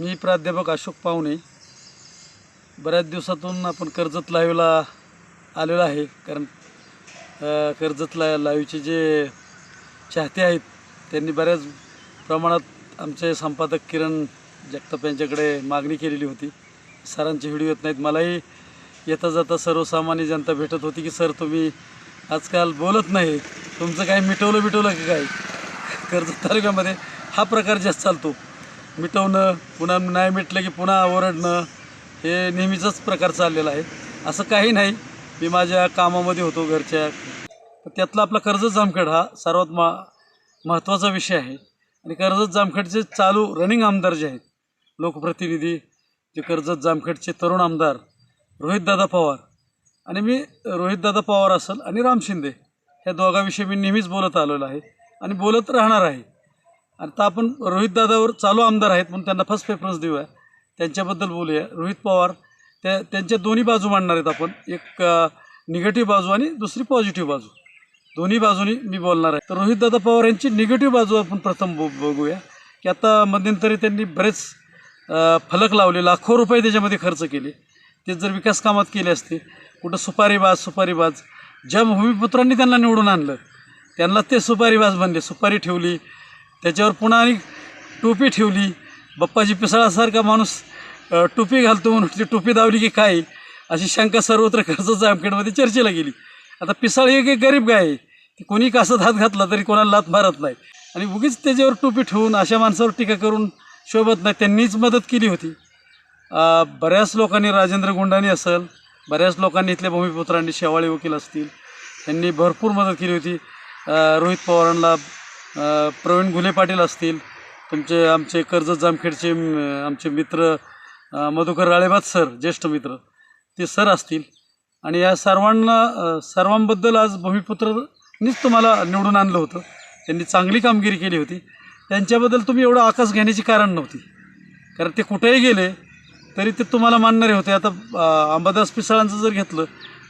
मी प्राध्यापक अशोक पाहुणे. बऱ्याच दिवसातून आपण कर्जत लाईव्हला आलेलो आहे. कारण कर्जत ला लाईव्हचे जे चाहते आहेत त्यांनी बऱ्याच प्रमाणात आमचे संपादक किरण जगताप यांच्याकडे मागणी केलेली होती. सरांचे व्हिडिओ येत नाहीत. मलाही येता जाता सर्वसामान्य जनता भेटत होती की सर तुम्ही आजकाल बोलत नाही. तुमचं काही मिटवलं बिटवलं की काय? कर्जत तालुक्यामध्ये हा प्रकार जास्त चालतो. मिटवणं पुन्हा नाही मिटलं की पुन्हा ओरडणं हे नेहमीचाच प्रकार चाललेला आहे. असं काही नाही. मी माझ्या कामामध्ये होतो घरच्या. त्यातला आपला कर्जत जामखेड हा सर्वात मा महत्त्वाचा विषय आहे. आणि कर्जत जामखेडचे चालू रनिंग आमदार जे आहेत लोकप्रतिनिधी जे कर्जत जामखेडचे तरुण आमदार रोहितदादा पवार. आणि मी रोहितदादा पवार असेल आणि राम शिंदे ह्या दोघांविषयी मी नेहमीच बोलत आलेलो आहे आणि बोलत राहणार आहे. आता आपण रोहितदादावर चालू आमदार आहेत म्हणून त्यांना फर्स्ट प्रेफरन्स देऊया. त्यांच्याबद्दल बोलूया. रोहित पवार त्या त्यांच्या दोन्ही बाजू मांडणार आहेत आपण. एक निगेटिव्ह बाजू आणि दुसरी पॉझिटिव्ह बाजू. दोन्ही बाजूनी मी बोलणार आहे. तर रोहितदादा पवार यांची निगेटिव्ह बाजू आपण प्रथम बो बघूया. की आता मध्यंतरी त्यांनी बरेच फलक लावले. लाखो रुपये त्याच्यामध्ये खर्च केले. ते जर विकास कामात केले असते कुठं सुपारीबाज सुपारीबाज. ज्या भूमिपुत्रांनी त्यांना निवडून आणलं त्यांना ते सुपारीबाज बनले सुपारी ठेवली त्याच्यावर पुन्हा आणि टोपी ठेवली. बाप्पाजी पिसाळासारखा माणूस टोपी घालतो म्हणून ती टोपी दावली की काय? अशी शंका सर्वत्र कर्जत जामखेडमध्ये चर्चेला गेली. आता पिसाळ एक एक गरीब गाय आहे. की कोणी कासत हात घातला तरी कोणाला लात मारत नाही. आणि उगीच त्याच्यावर टोपी ठेवून अशा माणसावर टीका करून शोभत नाही. त्यांनीच मदत केली होती. बऱ्याच लोकांनी राजेंद्र गुंडानी असेल बऱ्याच लोकांनी इथल्या भूमिपुत्रांनी शेवाळे वकील असतील त्यांनी भरपूर मदत केली होती. रोहित पवारांना प्रवीण घुले पाटील असतील तुमचे आमचे कर्जत जामखेडचे आमचे मित्र मधुकर राळेबाद सर ज्येष्ठ मित्र ते सर असतील. आणि या सर्वांना सर्वांबद्दल आज भूमिपुत्रनीच तुम्हाला निवडून आणलं होतं. त्यांनी चांगली कामगिरी केली होती. त्यांच्याबद्दल तुम्ही एवढं आकाश घेण्याची कारण नव्हती. कारण ते कुठेही गेले तरी ते तुम्हाला मानणारे होते. आता अंबादास पिसाळांचं जर घेतलं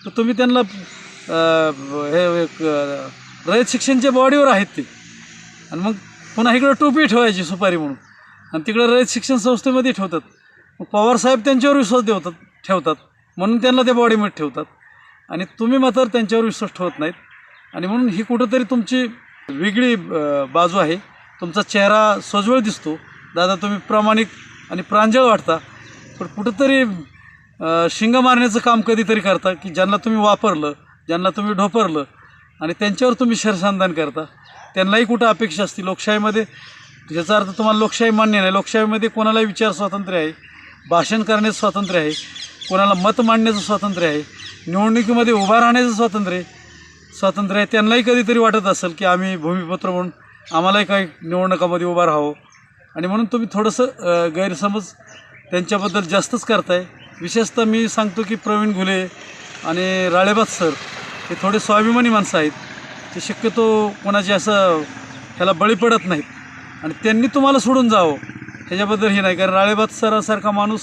तर तुम्ही त्यांना हे रयत शिक्षणच्या बॉडीवर आहेत ते. आणि मग पुन्हा इकडं टोपी ठेवायची सुपारी म्हणून. आणि तिकडं रयत शिक्षण संस्थेमध्ये ठेवतात. मग पवारसाहेब त्यांच्यावर विश्वास देवतात ठेवतात. म्हणून त्यांना ते बॉडीमध्ये ठेवतात. आणि तुम्ही मात्र त्यांच्यावर विश्वास ठेवत नाहीत. आणि म्हणून ही कुठंतरी तुमची वेगळी बाजू आहे. तुमचा चेहरा सोज्वळ दिसतो. दादा तुम्ही प्रामाणिक आणि प्रांजळ वाटता. पण कुठंतरी शिंगा शिंग मारण्याचं काम कधीतरी करता की ज्यांना तुम्ही वापरलं ज्यांना तुम्ही ढोपरलं आणि त्यांच्यावर तुम्ही शरसंधान करता. त्यांनाही कुठं अपेक्षा असते लोकशाहीमध्ये याचा अर्थ तुम्हाला लोकशाही मान्य नाही लोकशाहीमध्ये कोणालाही विचार स्वातंत्र्य आहे भाषण करण्याचं स्वातंत्र्य आहे कोणाला मत मांडण्याचं स्वातंत्र्य आहे निवडणुकीमध्ये उभा राहण्याचं स्वातंत्र्य आहे स्वातंत्र्य आहे त्यांनाही कधीतरी वाटत असेल की आम्ही भूमिपत्र म्हणून आम्हालाही काही निवडणुकामध्ये उभा राहावं. आणि म्हणून तुम्ही थोडंसं गैरसमज त्यांच्याबद्दल जास्तच करताय. विशेषतः मी सांगतो की प्रवीण घुले आणि राळेबाद सर हे थोडे स्वाभिमानी माणसं आहेत. ते शक्यतो कोणाची असं ह्याला बळी पडत नाहीत. आणि त्यांनी तुम्हाला सोडून जावं ह्याच्याबद्दल हे नाही. कारण राळेबाद सरासारखा माणूस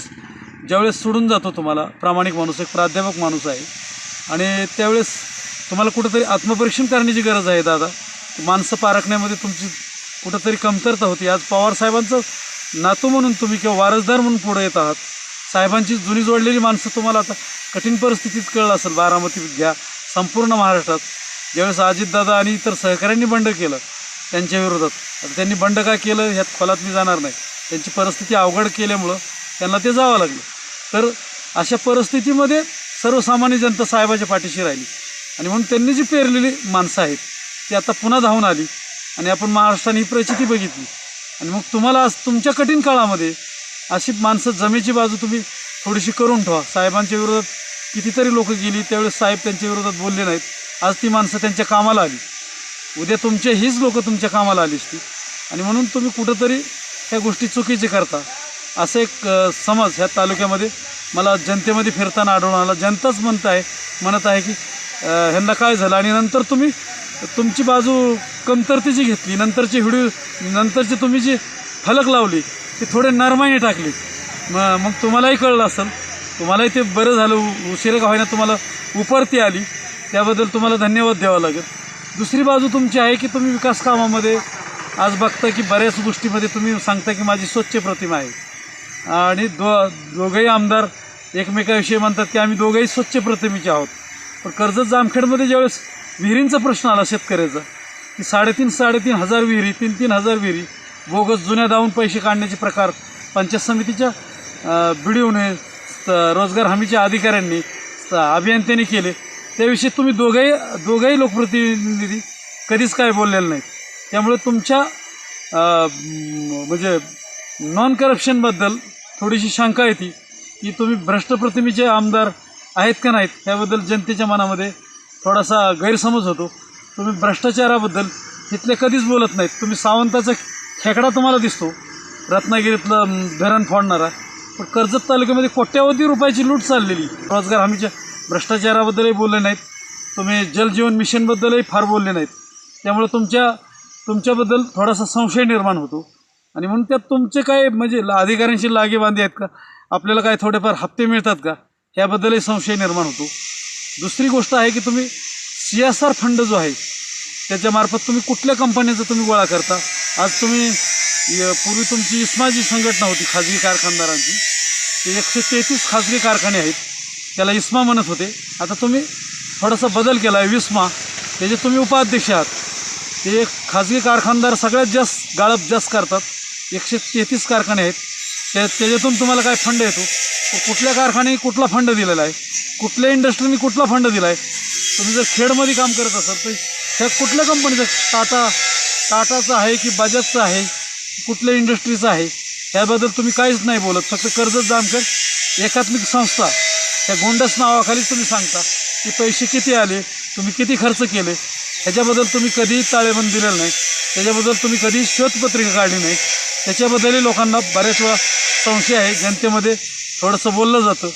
ज्यावेळेस सोडून जातो तुम्हाला प्रामाणिक माणूस एक प्राध्यापक माणूस आहे. आणि त्यावेळेस तुम्हाला कुठंतरी आत्मपरीक्षण करण्याची गरज आहे दादा. माणसं पारखण्यामध्ये तुमची कुठंतरी कमतरता होती. आज पवार साहेबांचं नातू म्हणून तुम्ही किंवा वारसदार म्हणून पुढे येत आहात. साहेबांची जुनी जोडलेली माणसं तुम्हाला आता कठीण परिस्थितीत कळलं असेल. बारामती घ्या संपूर्ण महाराष्ट्रात. ज्यावेळेस अजितदादा आणि इतर सहकाऱ्यांनी बंड केलं त्यांच्या विरोधात आता त्यांनी बंड का केलं ह्यात खोलात मी जाणार नाही. त्यांची परिस्थिती अवघड केल्यामुळं त्यांना ते जावं लागलं. तर अशा परिस्थितीमध्ये सर्वसामान्य जनता साहेबाच्या पाठीशी राहिली. आणि म्हणून त्यांनी जी पेरलेली माणसं आहेत ती आता पुन्हा धावून आली आणि आपण महाराष्ट्राने ही प्रचिती बघितली. आणि मग तुम्हाला आज तुमच्या कठीण काळामध्ये अशी माणसं जमेची बाजू तुम्ही थोडीशी करून ठेवा. साहेबांच्या विरोधात कितीतरी लोक गेली त्यावेळेस साहेब त्यांच्या विरोधात बोलले नाहीत. आज ती माणसं त्यांच्या कामाला आली. उद्या तुमचे हीच लोक तुमच्या कामाला आली असती आणि म्हणून तुम्ही कुठंतरी ह्या गोष्टी चुकीचे करता. असं एक समज ह्या तालुक्यामध्ये मला जनतेमध्ये फिरताना आढळून आला. जनताच म्हणत आहे म्हणत आहे की ह्यांना काय झालं? आणि नंतर तुम्ही तुमची बाजू कमतरतेची घेतली. नंतरची व्हिडिओ नंतरची तुम्ही जी फलक लावली ती थोडे नरमाईने टाकली. मग मग तुम्हालाही कळलं असेल. तुम्हालाही ते बरं झालं. उ- उशिरा का होईना तुम्हाला उपरती आली. त्याबद्दल तुम्हाला धन्यवाद द्यावा लागेल. दुसरी बाजू तुमची आहे की तुम्ही विकास कामामध्ये आज बघता की बऱ्याच गोष्टीमध्ये तुम्ही सांगता की माझी स्वच्छ प्रतिमा आहे. आणि दो दोघंही आमदार एकमेकाविषयी म्हणतात की आम्ही दोघंही स्वच्छ प्रतिमेचे आहोत. पण कर्जत जामखेडमध्ये ज्यावेळेस विहिरींचा प्रश्न आला शेतकऱ्याचा की साडेतीन साडेतीन हजार विहिरी तीन तीन हजार विहिरी बोगस जुन्या दावून पैसे काढण्याचे प्रकार पंचायत समितीच्या बी डी ओने रोजगार हमीच्या अधिकाऱ्यांनी अभियंत्यांनी केले. त्याविषयी तुम्ही दोघंही दोघंही लोकप्रतिनिधी कधीच काय बोललेले नाहीत. त्यामुळे तुमच्या म्हणजे नॉन करप्शनबद्दल थोडीशी शंका येते की तुम्ही भ्रष्ट प्रतिमेचे आमदार आहेत का नाहीत त्याबद्दल जनतेच्या मनामध्ये थोडासा गैरसमज होतो. तुम्ही भ्रष्टाचाराबद्दल इथले कधीच बोलत नाहीत. तुम्ही सावंताचा खेकडा तुम्हाला दिसतो रत्नागिरीतलं धरण फोडणारा. पण कर्जत तालुक्यामध्ये कोट्यावधी रुपयाची लूट चाललेली. रोजगार हमीच्या भ्रष्टाचाराबद्दलही बोलले नाहीत. तुम्ही जलजीवन मिशनबद्दलही फार बोलले नाहीत. त्यामुळे तुमच्या तुमच्याबद्दल थोडासा संशय निर्माण होतो. आणि म्हणून त्यात तुमचे काय म्हणजे ला- अधिकाऱ्यांशी लागेबांधी आहेत का? आपल्याला काय थोडेफार हप्ते मिळतात का? ह्याबद्दलही संशय निर्माण होतो. दुसरी गोष्ट आहे की तुम्ही सी एस आर फंड जो आहे त्याच्यामार्फत तुम्ही कुठल्या कंपन्यांचा तुम्ही गोळा करता? आज तुम्ही य- पूर्वी तुमची इस्मा जी संघटना होती खाजगी कारखानदारांची. ते एकशे तेहतीस खाजगी कारखाने आहेत. त्याला इस्मा म्हणत होते. आता तुम्ही थोडासा बदल केला आहे विस्मा त्याचे तुम्ही उपाध्यक्ष आहात ते एक खाजगी कारखानदार सगळ्यात जास्त गाळप जास्त करतात. एकशे तेहतीस कारखाने आहेत. त्या त्याच्यातून तुम्हाला काय फंड येतो? कुठल्या कारखान्याने कुठला फंड दिलेला आहे? कुठल्या इंडस्ट्रीने कुठला फंड दिला आहे तुम्ही जर खेडमध्ये काम करत असाल तर ह्या कुठल्या कंपनीचं टाटा टाटाचं आहे की बजाजचं आहे? कुठल्या इंडस्ट्रीचं आहे? ह्याबद्दल तुम्ही काहीच नाही बोलत. फक्त कर्जत जामकर एकात्मिक संस्था. त्या गोंडस नावाखालीच तुम्ही सांगता की पैसे किती आले तुम्ही किती खर्च केले ह्याच्याबद्दल तुम्ही कधीही ताळेबंद दिलेलं नाही त्याच्याबद्दल तुम्ही कधीही शोधपत्रिका काढली नाही. त्याच्याबद्दलही लोकांना बऱ्याच वेळा संशय आहे जनतेमध्ये थोडंसं बोललं जातं.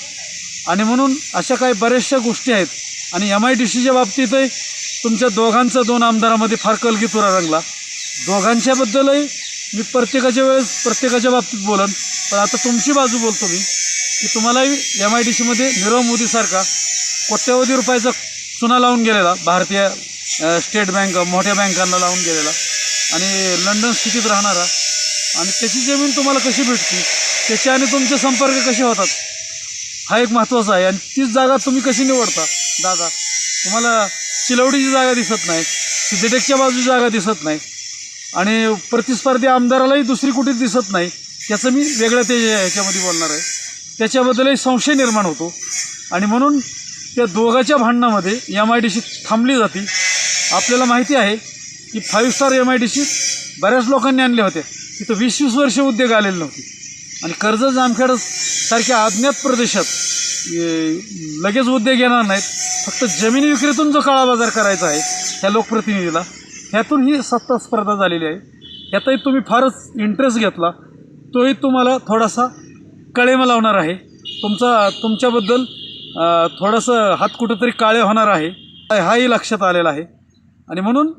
आणि म्हणून अशा काही बऱ्याचशा गोष्टी आहेत. आणि एम आय डी सीच्या बाबतीतही तुमच्या दोघांचा दोन आमदारामध्ये फार कलगीतुरा रंगला. दोघांच्याबद्दलही मी प्रत्येकाच्या वेळेस प्रत्येकाच्या बाबतीत बोलन पण आता तुमची बाजू बोलतो मी. की तुम्हालाही एम आय डी सीमध्ये नीरव मोदीसारखा कोट्यवधी रुपयाचा चुना लावून गेलेला भारतीय स्टेट बँक मोठ्या बँकांना लावून गेलेला आणि लंडन स्थितीत राहणारा. आणि त्याची जमीन तुम्हाला कशी भेटते? त्याचे आणि तुमचे संपर्क कसे होतात? हा एक महत्त्वाचा आहे. आणि तीच जागा तुम्ही कशी निवडता? दादा तुम्हाला चिलवडीची जागा दिसत नाही सिद्धटेकच्या बाजूची जागा दिसत नाही आणि प्रतिस्पर्धी आमदारालाही दुसरी कुठेच दिसत नाही त्याचं मी वेगळं ते ह्याच्यामध्ये बोलणार आहे. त्याच्याबद्दलही संशय निर्माण होतो. आणि म्हणून त्या दोघाच्या भांडणामध्ये एम आय डी सी थांबली जाते. आपल्याला माहिती आहे की five star M I D C बऱ्याच लोकांनी आणल्या होत्या. तिथं वीस वीस वर्ष उद्योग आलेले नव्हते. आणि कर्ज जामखेड सारख्या अज्ञात प्रदेशात लगेच उद्योग येणार नाहीत. फक्त जमीन विक्रीतून जो काळा बाजार करायचा आहे ह्या लोकप्रतिनिधीला ह्यातून ही सत्ता स्पर्धा झालेली आहे. ह्यातही तुम्ही फारच इंटरेस्ट घेतला. तोही तुम्हाला थोडासा कळेमा लावणार आहे. तुमचा तुमच्याबद्दल थोडंसं हात कुठंतरी काळे होणार आहे. हाही लक्षात आलेला आहे. आणि म्हणून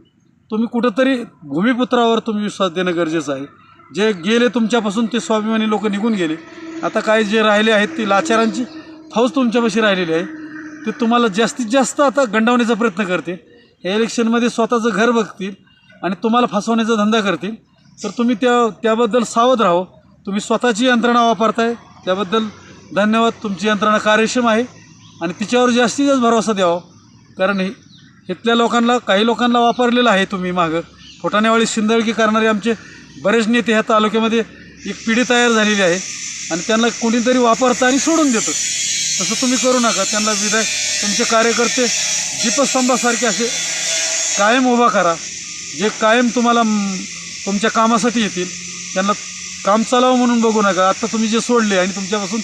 तुम्ही कुठंतरी भूमिपुत्रावर तुम्ही विश्वास देणं गरजेचं आहे. जे गेले तुमच्यापासून ते स्वाभिमानी लोक निघून गेले. आता काय जे राहिले आहेत ती लाचारांची फौज तुमच्यापाशी राहिलेली आहे. ते तुम्हाला जास्तीत जास्त आता गंडावण्याचा प्रयत्न करते या इलेक्शनमध्ये स्वतःचं घर बघतील आणि तुम्हाला फसवण्याचा धंदा करतील. तर तुम्ही त्या त्याबद्दल सावध राहो. तुम्ही स्वतःची यंत्रणा वापरताय त्याबद्दल धन्यवाद. तुमची यंत्रणा कार्यक्षम आहे आणि तिच्यावर जास्तीत जास्त भरोसा द्यावा. कारण इथल्या लोकांना काही लोकांना वापरलेलं आहे तुम्ही मागं. फोटाण्यावाळी शिंदळकी करणारे आमचे बरेच नेते ह्या तालुक्यामध्ये एक पिढी तयार झालेली आहे आणि त्यांना कोणीतरी वापरतं आणि सोडून देतं. तसं तुम्ही करू नका. त्यांना विधायक तुमचे कार्यकर्ते दीपस्तंभासारखे असे कायम उभा करा. जे कायम तुम्हाला तुमच्या कामासाठी येतील त्यांना काम चालावं म्हणून बघू नका. आत्ता तुम्ही जे सोडले आणि तुमच्यापासून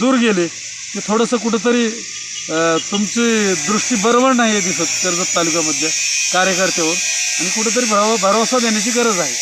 दूर गेले ते थोडंसं कुठंतरी तुमची दृष्टी बरोबर नाही आहे दिसत कर्जत तालुक्यामधल्या कार्यकर्त्यावर आणि कुठंतरी भरव भरोसा देण्याची गरज आहे.